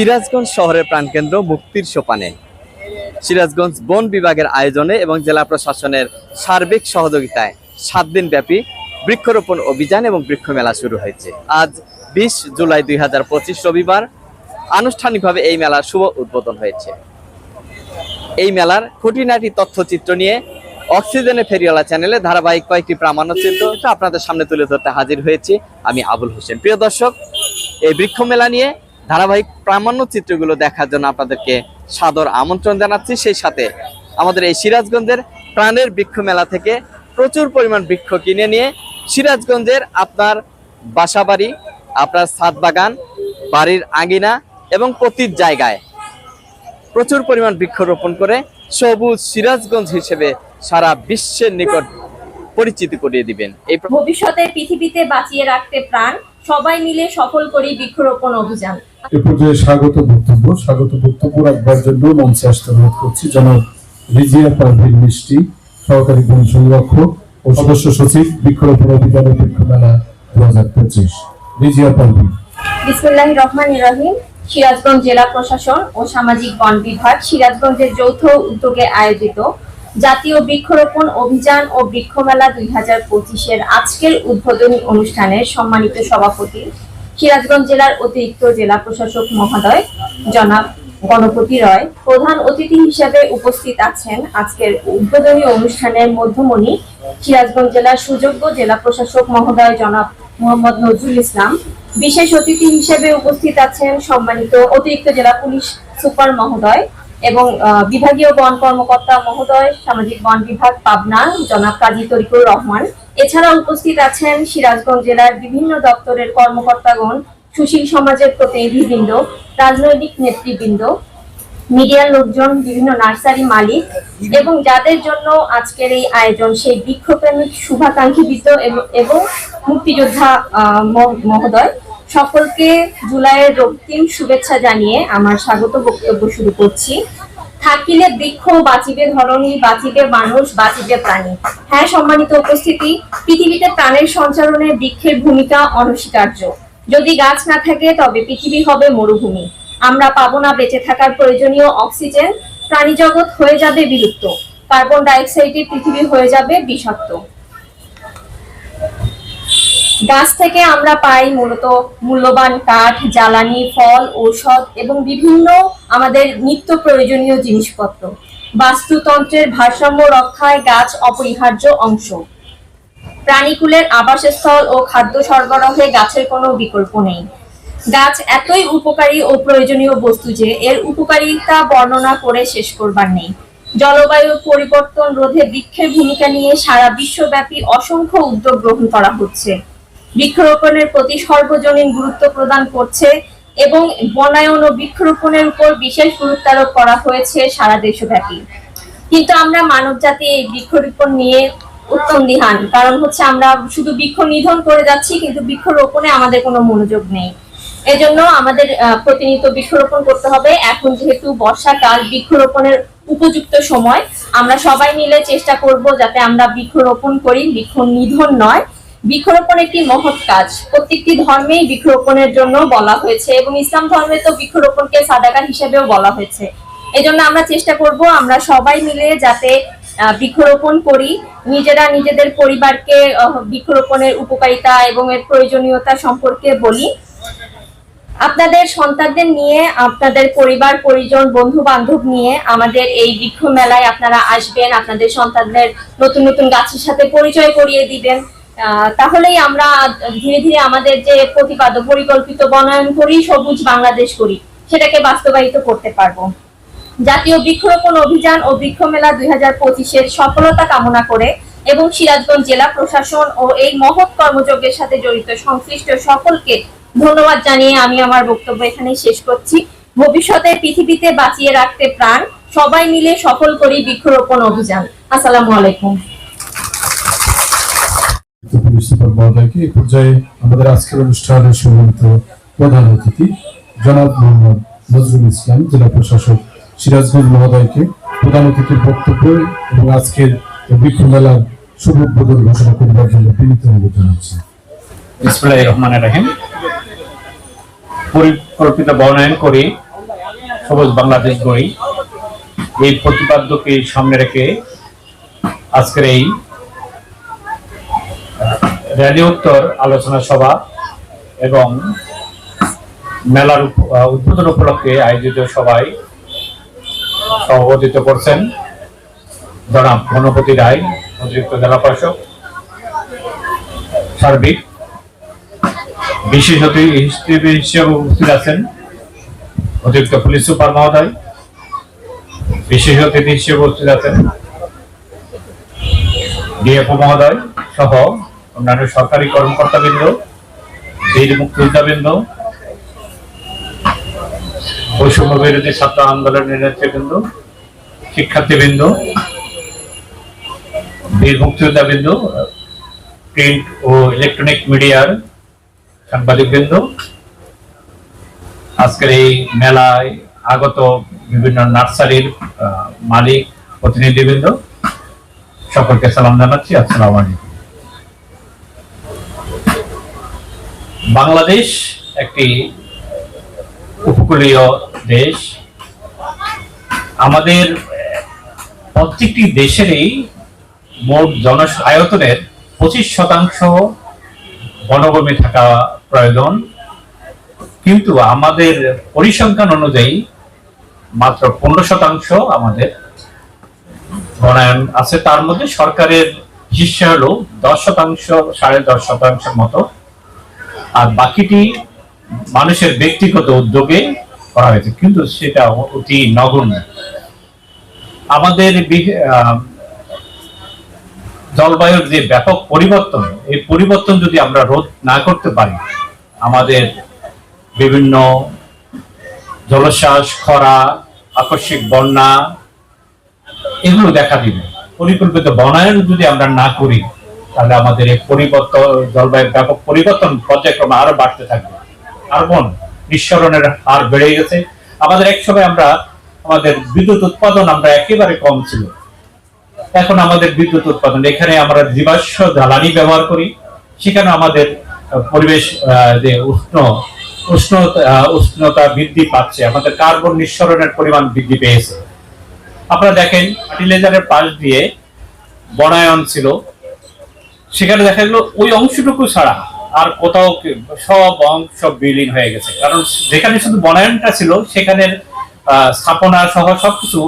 সিরাজগঞ্জ শহরের প্রাণকেন্দ্র মুক্তির সোপানে। সিরাজগঞ্জ বন বিভাগের আয়োজনে এবং জেলা প্রশাসনের সার্বিক সহযোগিতায় সাত দিন ব্যাপী বৃক্ষরোপণ অভিযান এবং বৃক্ষ মেলা শুরু হয়েছে। আজ বিশ জুলাই দুই হাজার পঁচিশ রবিবার আনুষ্ঠানিকভাবে এই মেলার শুভ উদ্বোধন হয়েছে। এই মেলার খুঁটিনাটি তথ্যচিত্র নিয়ে অক্সিজেনে ফেরিওয়ালা চ্যানেলে ধারাবাহিক কয়েকটি প্রামাণ্যচিত্র আপনাদের সামনে তুলে ধরতে হাজির হয়েছি আমি আবুল হোসেন। প্রিয় দর্শক, এই বৃক্ষ মেলা নিয়ে ধারাবাহিক প্রামাণ্য চিত্রগুলো দেখার জন্য আপনাদেরকে সাদর আমন্ত্রণ জানাচ্ছি। সেই সাথে আমাদের এই সিরাজগঞ্জের প্রাণের বৃক্ষ মেলা থেকে প্রচুর পরিমাণ বৃক্ষ কিনে নিয়ে সিরাজগঞ্জের আপনার বাসাবাড়ি, আপনার ছাদ বাগান, বাড়ির আঙিনা এবং প্রতি জায়গায় প্রচুর পরিমাণ বৃক্ষ বৃক্ষরোপণ করে সবুজ সিরাজগঞ্জ হিসেবে সারা বিশ্বের নিকট পরিচিতি করিয়ে দিবেন। এই ভবিষ্যতে পৃথিবীতে বাঁচিয়ে রাখতে প্রাণ সবাই মিলে সফল করি বৃক্ষরোপণ অভিযান। এ পর্যায়ে স্বাগত বক্তব্য স্বাগত বক্তব্য রাখবার জন্য মঞ্চে আসতে অনুরোধ করছি জনাব রিজিয়া পারভিন মিষ্টি সহকারী বন সংরক্ষক ও সদস্য সচিব বৃক্ষরোপণ অভিযান ও বৃক্ষ মেলা দু হাজার পঁচিশ। রিজিয়া পারভিন বিসমুল্লাহ রহমান রহিম। সিরাজগঞ্জ জেলা প্রশাসন ও সামাজিক বন বিভাগ সিরাজগঞ্জের যৌথ উদ্যোগে আয়োজিত জাতীয় বৃক্ষরোপণ অভিযান ও বৃক্ষ মেলা দুই হাজার পঁচিশের আজকের উদ্বোধনী অনুষ্ঠানের সম্মানিত সভাপতি সিরাজগঞ্জ জেলার অতিরিক্ত জেলা প্রশাসক মহোদয় জনাব গণপতি রয়। প্রধান অতিথি হিসেবে উপস্থিত আছেন আজকের উদ্বোধনী অনুষ্ঠানের মধ্যমণি সিরাজগঞ্জ জেলার সুযোগ্য জেলা প্রশাসক মহোদয় জনাব মোহাম্মদ নজরুল ইসলাম। বিশেষ অতিথি হিসেবে উপস্থিত আছেন সম্মানিত অতিরিক্ত জেলা পুলিশ সুপার মহোদয় এবং বিভাগীয় বন কর্মকর্তা মহোদয়, সামাজিক বন বিভাগ, পাবনা, জনাব কাজী তরিকুর রহমান। এছাড়া উপস্থিত আছেন সিরাজগঞ্জ জেলার বিভিন্ন দপ্তরের কর্মকর্তাগণ, সুশীল সমাজের প্রতিনিধিবৃন্দ, রাজনৈতিক নেতৃবৃন্দ, মিডিয়ার লোকজন, বিভিন্ন নার্সারি মালিক এবং যাদের জন্য আজকের এই আয়োজন, সেই বৃক্ষপ্রেমিক শুভাকাঙ্ক্ষীবৃত এবং- মুক্তিযোদ্ধা মহোদয়। সকলকে জুলাইয়ের রক্তিম শুভেচ্ছা জানিয়ে আমার স্বাগত বক্তব্য শুরু করছি। থাকিলে বৃক্ষ, বাঁচিবে ধরণী, বাঁচিবে মানুষ, বাঁচিবে প্রাণী। হ্যাঁ সম্মানিত উপস্থিতি, পৃথিবীতে প্রাণের সঞ্চারণে বৃক্ষের ভূমিকা অনস্বীকার্য। যদি গাছ না থাকে, তবে পৃথিবী হবে মরুভূমি। আমরা পাবো না বেঁচে থাকার প্রয়োজনীয় অক্সিজেন। প্রাণী জগৎ হয়ে যাবে বিলুপ্ত। কার্বন ডাইঅক্সাইডে পৃথিবী হয়ে যাবে বিষাক্ত। গাছ থেকে আমরা পাই মূলত মূল্যবান কাঠ, জ্বালানি, ফল, ঔষধ এবং বিভিন্ন আমাদের নিত্য প্রয়োজনীয় জিনিসপত্র। বাস্তুতন্ত্রের ভারসাম্য রক্ষায় গাছ অপরিহার্য অংশ। প্রাণীকুলের আবাসস্থল ও খাদ্য সরবরাহে গাছের কোনো বিকল্প নেই। গাছ এতই উপকারী ও প্রয়োজনীয় বস্তু যে এর উপকারিতা বর্ণনা করে শেষ করবার নেই। জলবায়ু পরিবর্তন রোধে বৃক্ষের ভূমিকা নিয়ে সারা বিশ্বব্যাপী অসংখ্য উদ্যোগ গ্রহণ করা হচ্ছে। বৃক্ষরোপণের প্রতি সর্বজনীন গুরুত্ব প্রদান করছে এবং বনায়ন ও বৃক্ষরোপণের উপর বিশেষ গুরুত্ব আরোপ করা হয়েছে সারা দেশব্যাপী। কিন্তু আমরা মানব জাতি এই বৃক্ষরোপণ নিয়ে উত্তম দিহান, কারণ হচ্ছে আমরা শুধু বৃক্ষ নিধন করে যাচ্ছি, কিন্তু বৃক্ষরোপণে আমাদের কোনো মনোযোগ নেই। এজন্য আমাদের প্রতিনিয়ত বৃক্ষরোপণ করতে হবে। এখন যেহেতু বর্ষাকাল, বৃক্ষরোপণের উপযুক্ত সময়, আমরা সবাই মিলে চেষ্টা করব যাতে আমরা বৃক্ষরোপণ করি। বৃক্ষ নিধন নয় বৃক্ষরোপণ একটি মহৎ কাজ। প্রত্যেকটি ধর্মেই বৃক্ষরোপণের জন্য বলা হয়েছে এবং ইসলাম ধর্মে তো বৃক্ষরোপণকে সাদাকা হিসেবেও বলা হয়েছে। এজন্য আমরা চেষ্টা করব আমরা সবাই মিলে যাতে বৃক্ষরোপণ করি। নিজেরা নিজেদের পরিবারকে বৃক্ষরোপণের উপকারিতা এবং এর প্রয়োজনীয়তা সম্পর্কে বলি। আপনাদের সন্তানদের নিয়ে, আপনাদের পরিবার, পরিজন বন্ধু বান্ধব নিয়ে আমাদের এই বৃক্ষ মেলায় আপনারা আসবেন, আপনাদের সন্তানদের নতুন নতুন গাছের সাথে পরিচয় করিয়ে দিবেন। তাহলেই আমরা ধীরে ধীরে আমাদের যে প্রতিপাদ্য, পরিকল্পিত বনায়ন করি, সবুজ বাংলাদেশ করি, সেটাকে বাস্তবায়িত করতে পারব। জাতীয় বৃক্ষরোপণ অভিযান ও বৃক্ষ মেলা দুই সফলতা কামনা করে এবং সিরাজগঞ্জ জেলা প্রশাসন ও এই মহৎ কর্মযজ্ঞের সাথে জড়িত সংশ্লিষ্ট সকলকে ধন্যবাদ জানিয়ে আমি আমার বক্তব্য এখানে শেষ করছি। ভবিষ্যতে পৃথিবীতে বাঁচিয়ে রাখতে প্রাণ, সবাই মিলে সফল করি বৃক্ষরোপণ অভিযান। আসসালামু আলাইকুম। পরিকল্পিত বনায়ন করে সবুজ বাংলাদেশ গড়ি। এই প্রতিপাদ্যকে সামনে রেখে আজকের এই র্যালি উত্তর আলোচনা সভা এবং মেলার উদ্বোধন উপলক্ষে আয়োজিত সভায় সভাপতিত্ব করছেন জনাব গণপতি রায়, অতিরিক্ত জেলা প্রশাসক, সার্বিক বিশেষ হিসেবে হিসেবে উপস্থিত আছেন অতিরিক্ত পুলিশ সুপার মহোদয়, বিশেষ অতিথি হিসেবে উপস্থিত আছেন ডিএফও মহোদয় সহ অন্যান্য সরকারি কর্মকর্তা কর্মকর্তাবৃন্দ, বীর মুক্তিযোদ্ধাবৃন্দ, বৈষম্য বিরোধী ছাত্র আন্দোলনের নেতৃবৃন্দ, শিক্ষার্থীবৃন্দ, বীর মুক্তিযোদ্ধাবৃন্দ, প্রিন্ট ও ইলেকট্রনিক মিডিয়ার সাংবাদিক সাংবাদিকবৃন্দ। আজকের এই মেলায় আগত বিভিন্ন নার্সারির মালিক, প্রতিনিধিবৃন্দ, সকলকে সালাম জানাচ্ছি। আসসালামু আলাইকুম। বাংলাদেশ একটি উপকূলীয় দেশ। আমাদের প্রত্যেকটি দেশেরই মোট জন আয়তনের পঁচিশ শতাংশ বনভূমি থাকা প্রয়োজন। কিন্তু আমাদের পরিসংখ্যান অনুযায়ী মাত্র পনেরো শতাংশ আমাদের বনায়ন আছে। তার মধ্যে সরকারের হিস্সা হলো দশ শতাংশ, সাড়ে দশ শতাংশের মতো আর বাকিটি মানুষের ব্যক্তিগত উদ্যোগে করা হয়েছে। কিন্তু সেটা অতি নগণ্য। আমাদের জলবায়ুর যে ব্যাপক পরিবর্তন, এই পরিবর্তন যদি আমরা রোধ না করতে পারি, আমাদের বিভিন্ন জলশ্বাস খরা, আকস্মিক বন্যা, এগুলো দেখা দিবে। পরিকল্পিত বনায়ন যদি আমরা না করি তাহলে আমাদের এই পরিবর্তন জলবায়ুর ব্যাপক পরিবর্তন পর্যায়ক্রমে আরও বাড়তে থাকবে। কার্বন নিঃসরণের হার বেড়ে গেছে। আমাদের এক সময় আমরা আমাদের বিদ্যুৎ উৎপাদন আমরা একেবারে কম ছিল। এখন আমাদের বিদ্যুৎ উৎপাদন এখানে আমরা জীবাশ্ম জ্বালানি ব্যবহার করি। সেখানে আমাদের পরিবেশ যে উষ্ণ উষ্ণতা আহ, উষ্ণতা বৃদ্ধি পাচ্ছে। আমাদের কার্বন নিঃসরণের পরিমাণ বৃদ্ধি পেয়েছে। আপনারা দেখেন ফার্টিলাইজারের পাশ দিয়ে বনায়ন ছিল। সেখানে দেখা গেলো ওই অংশটুকু ছাড়া আর কোথাও সব অংশ বিলীন হয়ে গেছে। কারণ যেখানে শুধু বনায়নটা ছিল সেখানে আহ, স্থাপনা সহ সবকিছু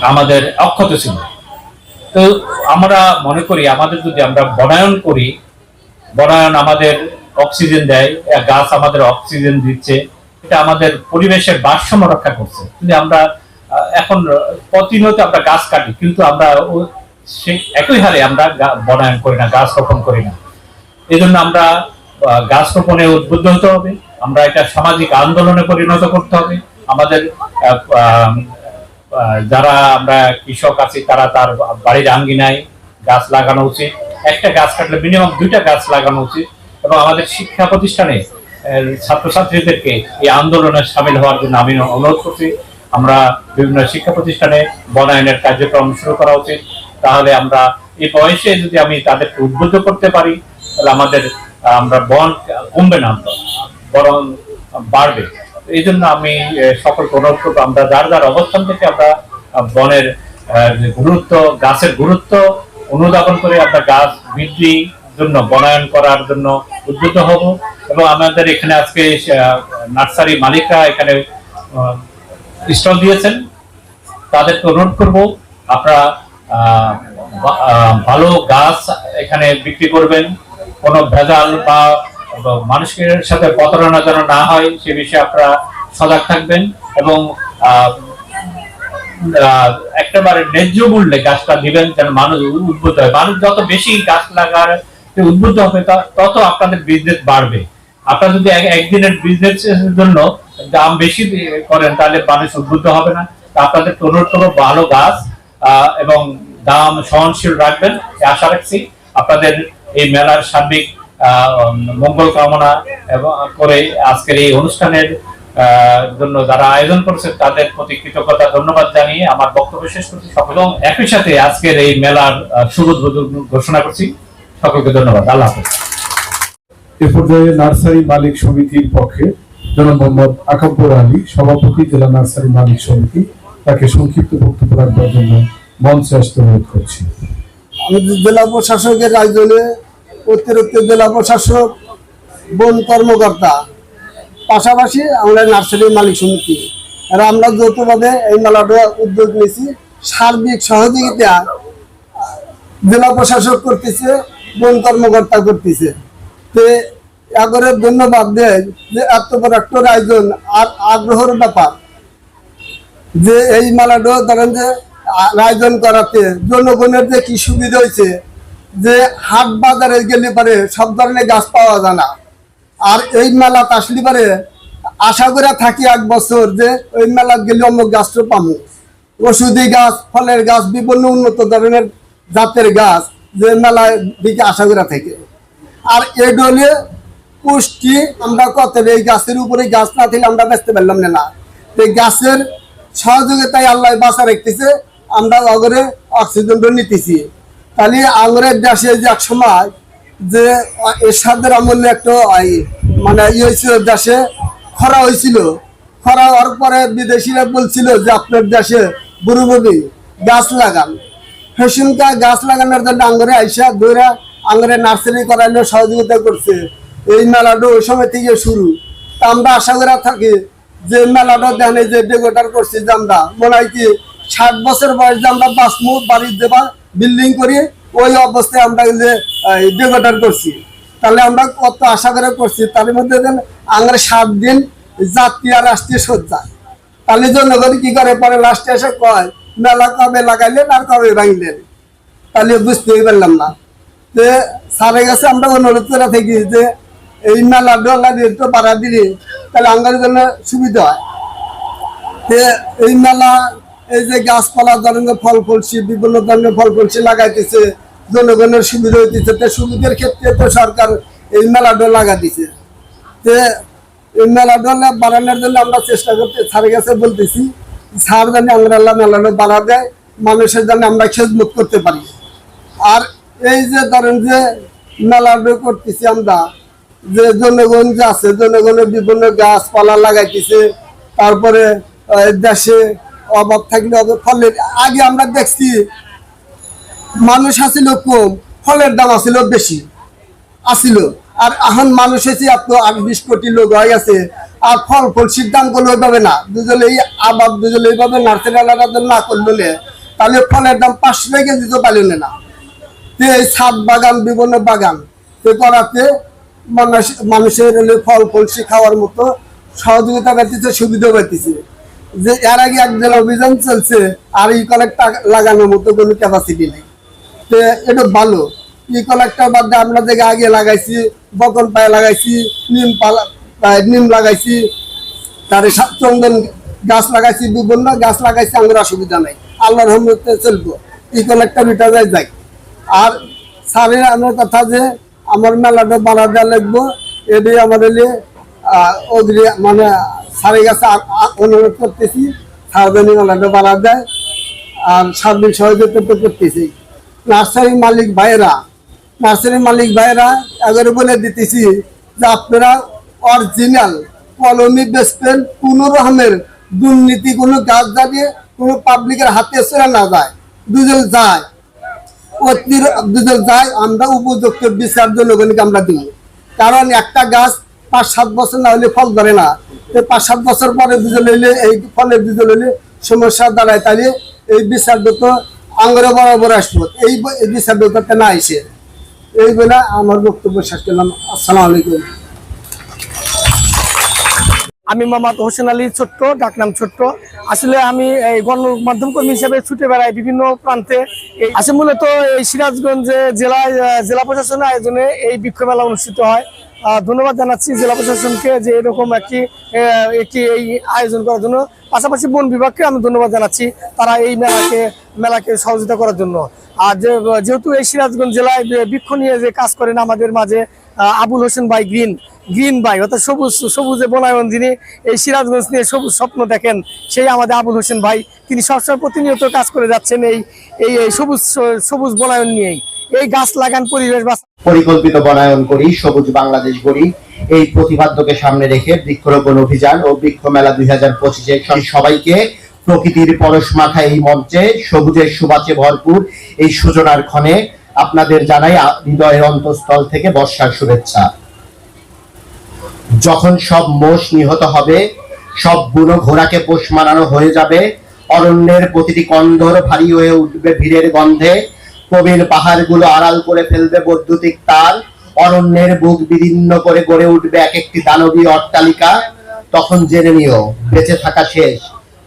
আমাদের অক্ষত ছিল। তো আমরা মনে করি আমাদের যদি আমরা বনায়ন করি বনায়ন আমাদের অক্সিজেন দেয় গাছ আমাদের অক্সিজেন দিচ্ছে এটা আমাদের পরিবেশের ভারসাম্য রক্ষা করছে। যদি আমরা এখন প্রতিনিয়ত আমরা গাছ কাটি কিন্তু আমরা সেই একই হারে আমরা বনায়ন করি না, গাছ রোপণ করি না। এই জন্য আমরা গাছ রোপণে উদ্বুদ্ধ হতে হবে, আমরা এটা সামাজিক আন্দোলনে পরিণত করতে হবে। আমাদের যারা আমরা কৃষক আছি, তারা তার বাড়ির আঙ্গিনায় গাছ লাগানো উচিত। একটা গাছ কাটলে মিনিমাম দুইটা গাছ লাগানো উচিত এবং আমাদের শিক্ষা প্রতিষ্ঠানে ছাত্রছাত্রীদেরকে এই আন্দোলনে সামিল হওয়ার জন্য আমি অনুরোধ করছি। আমরা বিভিন্ন শিক্ষা প্রতিষ্ঠানে বনায়নের কার্যক্রম শুরু করা উচিত। তাহলে আমরা এই বয়সে যদি আমি তাদেরকে উদ্বুদ্ধ করতে পারি, তাহলে আমাদের, আমরা বন কমবে না বরং বাড়বে। এই জন্য আমি সকল অনুরোধ করব, আমরা যার যার অবস্থান থেকে আমরা বনের গুরুত্ব, গাছের গুরুত্ব অনুধাবন করে আমরা গাছ বৃদ্ধি জন্য, বনায়ন করার জন্য উদ্বুদ্ধ হব। এবং আমাদের এখানে আজকে নার্সারি মালিকরা এখানে স্টল দিয়েছেন। তাদেরকে অনুরোধ করব, আপনারা ভালো গাছ এখানে বিক্রি করবেন। কোনো ভেজাল বা মানুষের সাথে প্রতারণা যেন না হয়, সে বিষয়ে আপনারা সজাগ থাকবেন এবং একেবারে ন্যায্য মূল্যে গাছটা দিবেন যেন মানুষ উদ্বুদ্ধ হয়। মানুষ যত বেশি গাছ লাগার উদ্বুদ্ধ হবে তত আপনাদের বিজনেস বাড়বে। আপনারা যদি একদিনের বিজনেস জন্য দাম বেশি করেন, তাহলে মানুষ উদ্বুদ্ধ হবে না। আপনাদের অনুরোধ করব ভালো গাছ এবং দাম সহনশীল রাখবেন আশা রাখছি। আপনাদের এই মেলার সার্বিক মঙ্গল কামনা এবং করে আজকের এই অনুষ্ঠানের জন্য যারা আয়োজন করেছে তাদের প্রতি কৃতজ্ঞতা, ধন্যবাদ জানিয়ে আমার বক্তব্য শেষ করছি। সকল একই সাথে আজকের এই মেলার শুভ ঘোষণা করছি। সকলকে ধন্যবাদ। আল্লাহ হাফেজ। এ পর্যায়ে নার্সারি মালিক সমিতির পক্ষে জনাব মোহাম্মদ আকাব্বর আলী, সভাপতি, জেলা নার্সারি মালিক সমিতি, তাকে সংক্ষিপ্ত বক্তব্য রাখবার জন্য মঞ্চে আসতে অনুরোধ করছি আমাদের জেলা প্রশাসকের আয়োজনে অতিরিক্ত জেলা প্রশাসক, বন কর্মকর্তা, পাশাপাশি আমরা নার্সারি মালিক সমিতি। আর আমরা যৌথভাবে এই মেলাটা উদ্যোগ নিয়েছি। সার্বিক সহযোগিতা জেলা প্রশাসক করতেছে, বন কর্মকর্তা করতেছে। তো এগরে ধন্যবাদ দেয় যে এত বড় একটা আয়োজন আর আগ্রহের ব্যাপার যে এই মেলাটা ধরেন যে আয়োজন করাতে, জনগণের যে কি সুবিধা হয়েছে, যে হাট বাজারে গেলে পারে সব ধরনের গাছ পাওয়া যায় না। আর এই মেলা আসলে পারে আশা করে থাকি এক বছর যে ওই মেলা গেলে অমুক গাছটা পাবো ওষুধি গাছ, ফলের গাছ, বিভিন্ন উন্নত ধরনের জাতের গাছ যে মেলায় দিকে আশা করে থাকে। আর এগুলো পুষ্টি, আমরা কত এই গাছের উপরে গাছ না থাকলে আমরা বেচতে পারলাম না। এই গাছের সহযোগিতায় আল্লাহ বাঁচা রাখতেছে আমরা অগরে অক্সিজেনটা নিতেছি। তাহলে আঙুরের দেশে যে এক সময় যে এরশাদের আমলে একটা মানে ইয়ে হয়েছিল, দেশে খরা হয়েছিল। খরা হওয়ার পরে বিদেশিরা বলছিল যে আপনার দেশে বুড়ুবুড়ি গাছ লাগান। হেসুনকা গাছ লাগানোর জন্য আঙ্গরে আইসা দৌড়া আঙ্গরে নার্সারি করাইলে, সহযোগিতা করছে। এই মেলাটা ওই সময় থেকে শুরু। তা আমরা আশা করে থাকি যে মেলাটা এই যে ডেকোটার করছি যে আমরা। মনে হয় কি ষাট বছর বয়স আমরা বাসমু বাড়ির দেবা বিল্ডিং করি, ওই অবস্থায় আমরা ডেকোটার করছি। তাহলে আমরা কত আশা করে করছি, তার মধ্যে দেন আমরা সাত দিন জাতীয় আর রাষ্ট্রীয় সজ্জা। তাহলে জনগণ কি করে? পরে লাস্টে এসে কয়, মেলা কবে লাগাইলেন আর কবে ভাঙলেন? তাহলে বুঝতেই পারলাম না। যে স্যারের কাছে আমরা অনুরোধ করে থাকি যে, এই মেলা ডলা দিয়ে একটু বাড়া দিলে, তাহলে আমার জন্য সুবিধা হয়। এই মেলা এই যে গাছপালা ধরনের ফল ফলসি বিভিন্ন ধরনের ফল ফলসি লাগাইতেছে, জনগণের সুবিধা হইতেছে। তো সুবিধার ক্ষেত্রে তো সরকার এই মেলাটা লাগা দিছে। যে এই মেলাটা বাড়ানোর জন্য আমরা চেষ্টা করতে, স্যারের কাছে বলতেছি, স্যার জানি আমরা মেলাটা বাড়া দেয়, মানুষের জন্য আমরা খেজমত করতে পারি। আর এই যে ধরেন যে মেলাটা করতেছি আমরা, যে জনগণ যে আছে, জনগণের বিভিন্ন গাছপালা লাগাইতেছে, তারপরে দেশে অভাব থাকলে অভাব ফলের আগে আমরা দেখছি মানুষ আছিল কম, ফলের দাম আছিল বেশি আসিল আর এখন মানুষ হয়েছে এত, আট বিশ কোটি লোক হয়ে গেছে, আর ফল ফল সিদ্ধান্ত করলে ওইভাবে না। দুজনে এই আবাদ দুজনে এইভাবে নার্সারি আলাদা না করলে তাহলে ফলের দাম পাঁচশো টাকা কেজি তো পাইল না। যে এই ছাদ বাগান, বিভিন্ন বাগান, এ করাতে মানুষ মানুষের ফল ফলসি খাওয়ার মতো সহযোগিতা পাইতেছে সুবিধা পাইতেছে। যে এর আগে এক জেলা অভিযান চলছে, আর ই কলেক্টর লাগানোর মতো কোনো ক্যাপাসিটি নেই। তো এটা ভালো। ই কলেক্টর বাদ দিয়ে আমরা দেখে আগে লাগাইছি, বকন পায়ে লাগাইছি, নিম পালা নিম লাগাইছি তার চন্দন গাছ লাগাইছি, বিভিন্ন গাছ লাগাইছি আমার অসুবিধা নাই। আল্লাহর রহমতে চলবো। ই কলেক্টর এটা যায় যাই আর স্যারের আমার কথা যে, আমার মেলাটা বাড়া দেওয়া লাগবো, এটাই আমাদের অগ্রি মানে স্যারের কাছে অনুরোধ করতেছি, স্যার যেন বাড়া দেয়। আর সার্বিক সহযোগিতা তো করতেছি। নার্সারি মালিক ভাইয়েরা, নার্সারি মালিক ভাইয়েরা এগারো বলে দিতেছি যে আপনারা অরিজিনাল কলমি বেচবেন কোনো রকমের দুর্নীতি, কোনো গাছ দাঁড়িয়ে কোনো পাবলিকের হাতে চলে না যায়, দুজন যায়। অতির- দুজন যায়, আমরা উপযুক্ত বিচার জনগণকে আমরা দিই। কারণ একটা গাছ পাঁচ সাত বছর না হলে ফল ধরে না। পাঁচ, সাত বছর পরে দুজন হইলে এই ফলের দুজন হইলে সমস্যা দাঁড়ায়। তাহলে এই বিচারটা তো আঙ্গরে বরাবর আসব। এই ব- এই বিচারটা না এসে। এই বলে আমার বক্তব্য শেষ করলাম। আসসালামু আলাইকুম। আমি মোহাম্মদ হোসেন আলী ছোট্ট, ডাকনাম ছোট্ট। আসলে আমি এই গণমাধ্যম কর্মী হিসেবে ছুটে বেড়াই বিভিন্ন প্রান্তে। আসলে মূলত এই সিরাজগঞ্জে জেলায় জেলা প্রশাসনের আয়োজনে এই বিক্ষোভ মেলা অনুষ্ঠিত হয়। ধন্যবাদ জানাচ্ছি জেলা প্রশাসনকে যে এরকম একটি একটি এই আয়োজন করার জন্য। পাশাপাশি বন বিভাগকে আমি ধন্যবাদ জানাচ্ছি তারা এই মেলাকে মেলাকে সহযোগিতা করার জন্য। আর যেহেতু এই সিরাজগঞ্জ জেলায় বৃক্ষ নিয়ে যে কাজ করেন আমাদের মাঝে আবুল হোসেন ভাই গ্রিন গ্রিন ভাই, অর্থাৎ সবুজ, সবুজে বনায়ন যিনি এই সিরাজগঞ্জ নিয়ে সবুজ স্বপ্ন দেখেন সেই আমাদের আবুল হোসেন ভাই। তিনি সবসময় প্রতিনিয়ত কাজ করে যাচ্ছেন এই এই সবুজ সবুজ বনায়ন নিয়েই। এই গাছ লাগান পরিবেশ বাঁচান পরিকল্পিত বনায়ন করি, সবুজ বাংলাদেশ গড়ি। এই প্রতিপাদ্যকে সামনে রেখে বৃক্ষরোপণ অভিযান ও বৃক্ষ মেলা দুই হাজার পঁচিশে সবাইকে প্রকৃতির পরশ মাখা এই মঞ্চে সবুজের সুবাচে ভরপুর এই সূচনার ক্ষণে আপনাদের জানাই হৃদয়ের অন্তঃস্থল থেকে বর্ষার শুভেচ্ছা। যখন সব মোষ নিহত হবে, সব বুনো ঘোড়াকে পোষ মানানো হয়ে যাবে, অরণ্যের প্রতিটি কন্দর ভারী হয়ে উঠবে ভিড়ের গন্ধে কবির পাহাড়গুলো আড়াল করে ফেলবে বৈদ্যুতিক তার। অরণ্যের বুক বিদীর্ণ করে গড়ে উঠবে এক একটি দানবীয় অট্টালিকা। তখন জেনে নিও, বেঁচে থাকা শেষ,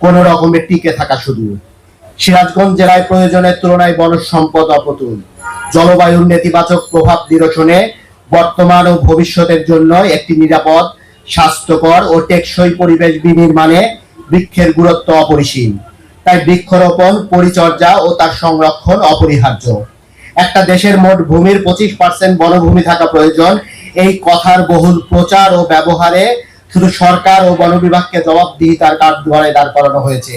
কোন রকমের টিকে থাকা শুধু। সিরাজগঞ্জ জেলায় প্রয়োজনের তুলনায় বনজ সম্পদ অপতুল জলবায়ুর নেতিবাচক প্রভাব নিরসনে বর্তমান ও ভবিষ্যতের জন্য একটি নিরাপদ, স্বাস্থ্যকর ও টেকসই পরিবেশ বিনির্মাণে বৃক্ষের গুরুত্ব অপরিসীম। তাই বৃক্ষরোপণ, পরিচর্যা ও তার সংরক্ষণ অপরিহার্য। একটা দেশের মোট ভূমির পঁচিশ পার্সেন্ট বনভূমি থাকা প্রয়োজন। এই কথার বহুল প্রচার ও ব্যবহারে শুধু সরকার ও বন বিভাগকে জবাবদিহিতার কাঠগড়ায় দাঁড় করানো হয়েছে।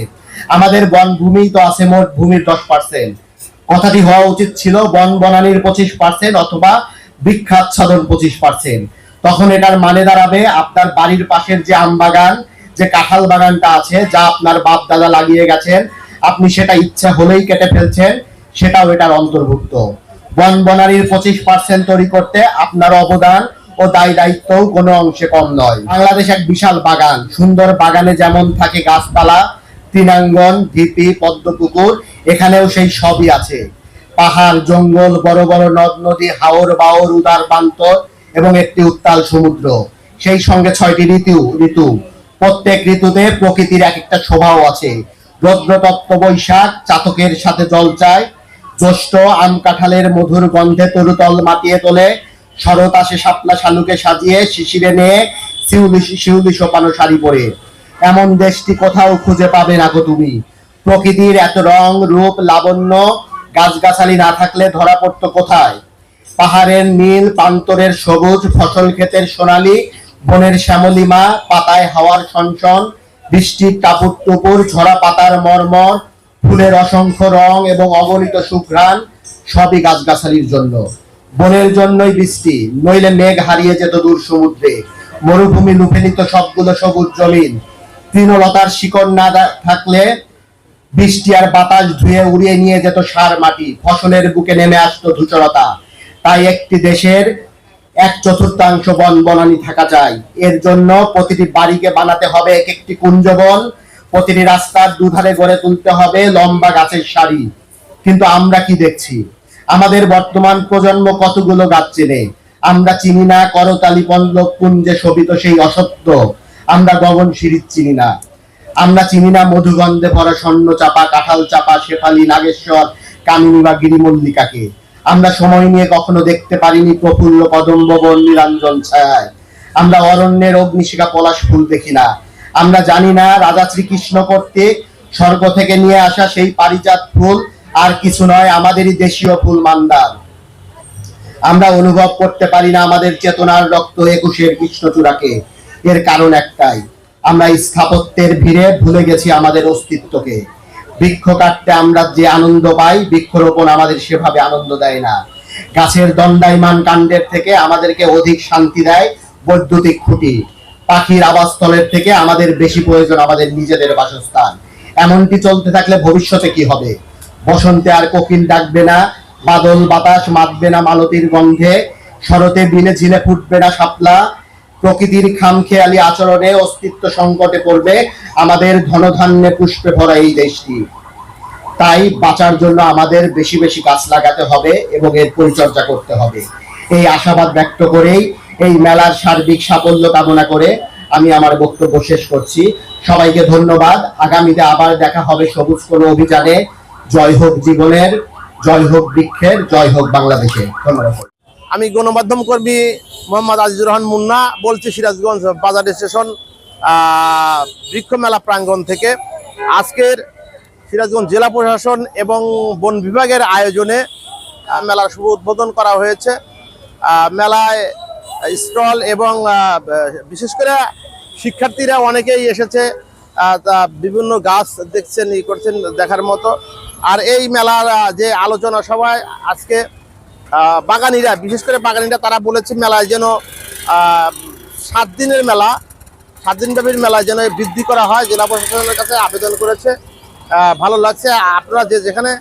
আমাদের বনভূমি তো আছে মোট ভূমির দশ পার্সেন্ট কথাটি হওয়া উচিত ছিল, বন বনানির পঁচিশ পার্সেন্ট অথবা বৃক্ষাচ্ছাদন পঁচিশ পার্সেন্ট তখন এটার মানে দাঁড়াবে আপনার বাড়ির পাশের যে আম বাগান যে কাঁঠাল বাগানটা আছে, যা আপনার বাপ দাদা লাগিয়ে গেছেন, আপনি সেটা ইচ্ছা হলেই কেটে ফেলছেন, সেটাও এটার অন্তর্ভুক্ত। বন বনানির পঁচিশ পার্সেন্ট তৈরি করতে আপনার অবদান ও দায় দায়িত্বও কোনো অংশে কম নয়। বাংলাদেশ এক বিশাল বাগান। সুন্দর বাগানে যেমন থাকে গাছপালা, তৃণাঙ্গন, ঢিপি, পদ্মপুকুর, এখানেও সেই সবই আছে। পাহাড়, জঙ্গল, বড় বড় নদ, নদী, হাওর বাওর, উদার প্রান্তর এবং একটি উত্তাল সমুদ্র। সেই সঙ্গে ছয়টি ঋতু ঋতু। প্রত্যেক ঋতুতে প্রকৃতির এক একটা শোভাও আছে। রৌদ্রতত্ত্ব বৈশাখ, চাতকের সাথে জল চায়। জ্যৈষ্ঠ আম কাঁঠালের মধুর গন্ধে তরুতল মাতিয়ে তোলে। শরৎ আসে শাপলা শালুকে সাজিয়ে শিশিরে নিয়ে শিউলি শিউলি সোপানো শাড়ি পরে। এমন দেশটি কোথাও খুঁজে পাবে না গো তুমি। প্রকৃতির এত রং, রূপ, লাবণ্য, গাছগাছালি না থাকলে ধরা পড়তো কোথায়? পাহাড়ের নীল প্রান্তরের সবুজ, ফসল ক্ষেতের সোনালী বনের শ্যামলিমা পাতায় হাওয়ার সনসন বৃষ্টির টাপুর টুপুর, ঝরা পাতার মর্মর, ফুলের অসংখ্য রং এবং অগণিত সুঘ্রাণ, সবই গাছগাছালির জন্য। বনের জন্যই বৃষ্টি, নইলে মেঘ হারিয়ে যেত দূর সমুদ্রে। মরুভূমি লুফে নিত সবগুলো সবুজ জমিন। তৃণলতার শিকড় না থাকলে বৃষ্টি আর বাতাস ধুয়ে উড়িয়ে নিয়ে যেত সার মাটি। ফসলের বুকে নেমে আসতো ধূসরতা তাই একটি দেশের এক চতুর্থাংশ বন বনানি থাকা চাই এর জন্য প্রতিটি বাড়িকে বানাতে হবে এক একটি কুঞ্জবন প্রতিটি রাস্তার দুধারে গড়ে তুলতে হবে লম্বা গাছের সারি। কিন্তু আমরা কি দেখছি? আমাদের বর্তমান প্রজন্ম কতগুলো গাছ চেনে? আমরা চিনি না করতালি পল্লব কুঞ্জে শোভিত সেই অসত্য। আমরা গগন সিঁড়ির চিনি না। আমরা চিনি না মধুগন্ধে ভরা স্বর্ণ চাপা, কাঁঠাল চাপা, শেফালি, নাগেশ্বর, কামিনী বা গিরিমল্লিকাকে। আমরা সময় নিয়ে কখনো দেখতে পারিনি প্রফুল্ল কদম্ব বন নিরঞ্জন ছায়। আমরা অরণ্যের অগ্নিশিখা পলাশ ফুল দেখি না। আমরা জানি না রাজা শ্রীকৃষ্ণ কর্তৃক স্বর্গ থেকে নিয়ে আসা সেই পারিজাত ফুল আর কিছু নয়, আমাদেরই দেশীয় ফুল মান্দার আমরা অনুভব করতে পারি না আমাদের চেতনার রক্ত একুশের কৃষ্ণচূড়াকে। এর কারণ একটাই, আমরা স্থাপত্যের ভিড়ে ভুলে গেছি আমাদের অস্তিত্বকে। বৃক্ষ কাটতে আমরা যে আনন্দ পাই, বৃক্ষরোপণ আমাদের সেভাবে আনন্দ দেয় না। গাছের দণ্ডায়মান কাণ্ডের থেকে আমাদেরকে অধিক শান্তি দেয় বৈদ্যুতিক খুঁটি। পাখির আবাসস্থলের থেকে আমাদের বেশি প্রয়োজন আমাদের নিজেদের বাসস্থান। এমনটি চলতে থাকলে ভবিষ্যতে কি হবে? বসন্তে আর কোকিল ডাকবে না, বাদল বাতাস মাতবে না মালতীর গন্ধে, শরতে বিলে ঝিলে ফুটবে না শাপলা প্রকৃতির খামখেয়ালি আচরণে অস্তিত্ব সংকটে পড়বে আমাদের ধনধান্যে পুষ্পে ভরা এই দেশটি। তাই বাঁচার জন্য আমাদের বেশি বেশি গাছ লাগাতে হবে এবং এর পরিচর্যা করতে হবে। এই আশাবাদ ব্যক্ত করেই এই মেলার সার্বিক সাফল্য কামনা করে আমি আমার বক্তব্য শেষ করছি। সবাইকে ধন্যবাদ। আগামীতে আবার দেখা হবে সবুজ কোনো অভিযানে। জয় হোক জীবনের, জয় হোক বৃক্ষের, জয় হোক বাংলাদেশে ধন্যবাদ। আমি গণমাধ্যম কর্মী মোহাম্মদ আজিজুর রহমান মুন্না বলছি সিরাজগঞ্জ বাজার স্টেশন বৃক্ষ মেলা প্রাঙ্গণ থেকে। আজকের সিরাজগঞ্জ জেলা প্রশাসন এবং বন বিভাগের আয়োজনে মেলার শুভ উদ্বোধন করা হয়েছে। মেলায় স্টল এবং বিশেষ করে শিক্ষার্থীরা অনেকেই এসেছে। বিভিন্ন গাছ দেখছেন, ই করছেন দেখার মতো। আর এই মেলার যে আলোচনা সভায় আজকে বাগানিরা, বিশেষ করে বাগানিরা, তারা বলেছে মেলায় যেন সাত দিনের মেলা, সাত দিন ব্যাপী মেলা যেন বৃদ্ধি করা হয়। জেলা প্রশাসনের কাছে আবেদন করেছে। ভালো লাগছে। আপনারা যে যেখানে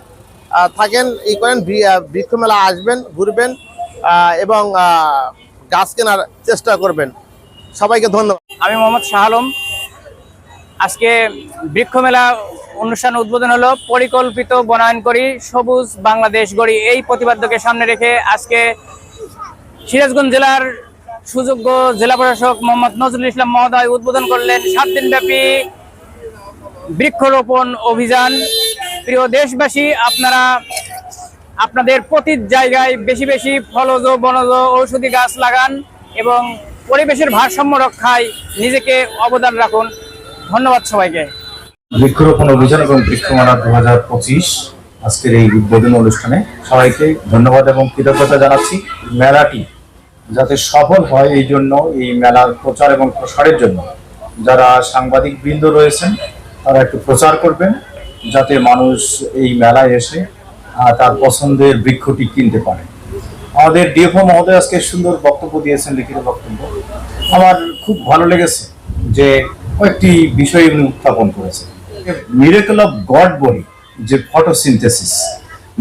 থাকেন এই করেন বৃক্ষ মেলা আসবেন, ঘুরবেন এবং গাছ কেনার চেষ্টা করবেন। সবাইকে ধন্যবাদ। আমি মোহাম্মদ শাহ আলম। আজকে বৃক্ষ মেলা অনুষ্ঠান উদ্বোধন হলো। পরিকল্পিত বনায়ন করি, সবুজ বাংলাদেশ গড়ি। এই প্রতিপাদ্যকে সামনে রেখে আজকে সিরাজগঞ্জ জেলার সুযোগ্য জেলা প্রশাসক মোহাম্মদ নজরুল ইসলাম মহোদয় উদ্বোধন করলেন সাত দিনব্যাপী বৃক্ষরোপণ অভিযান। প্রিয় দেশবাসী, আপনারা আপনাদের প্রতি জায়গায় বেশি বেশি ফলজ, বনজ ঔষধি গাছ লাগান এবং পরিবেশের ভারসাম্য রক্ষায় নিজেকে অবদান রাখুন। ধন্যবাদ সবাইকে। বৃক্ষরোপণ অভিযান এবং বৃক্ষমালা দু হাজার পঁচিশ আজকের এই উদ্বোধন অনুষ্ঠানে সবাইকে ধন্যবাদ এবং কৃতজ্ঞতা জানাচ্ছি। মেলাটি যাতে সফল হয় এই জন্য, এই মেলার প্রচার এবং প্রসারের জন্য। যারা সাংবাদিক বৃন্দ রয়েছেন, তারা একটু প্রচার করবেন, যাতে মানুষ এই মেলায় এসে তার পছন্দের বৃক্ষটি কিনতে পারে। আমাদের ডিএফও মহোদয় আজকে সুন্দর বক্তব্য দিয়েছেন, লিখিত বক্তব্য। আমার খুব ভালো লেগেছে যে কয়েকটি বিষয় উনি উত্থাপন করেছেন। মিরেকল অফ গড বলি, যে ফটোসিনথেসিস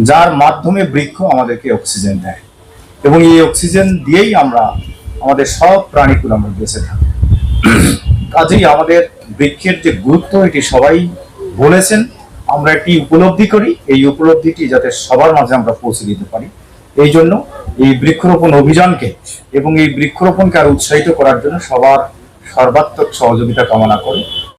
যার মাধ্যমে বৃক্ষ আমাদেরকে অক্সিজেন দেয়। এবং এই অক্সিজেন দিয়েই আমরা আমাদের সব প্রাণীকুল আমরা বেঁচে থাকি। কাজেই আমাদের বৃক্ষের যে গুরুত্ব, এটি সবাই বলেছেন, আমরা এটি উপলব্ধি করি। এই উপলব্ধিটি যাতে সবার মাঝে আমরা পৌঁছে দিতে পারি। এই জন্য এই বৃক্ষরোপণ অভিযানকে এবং এই বৃক্ষরোপণকে আরও উৎসাহিত করার জন্য সবার সর্বাত্মক সহযোগিতা কামনা করি।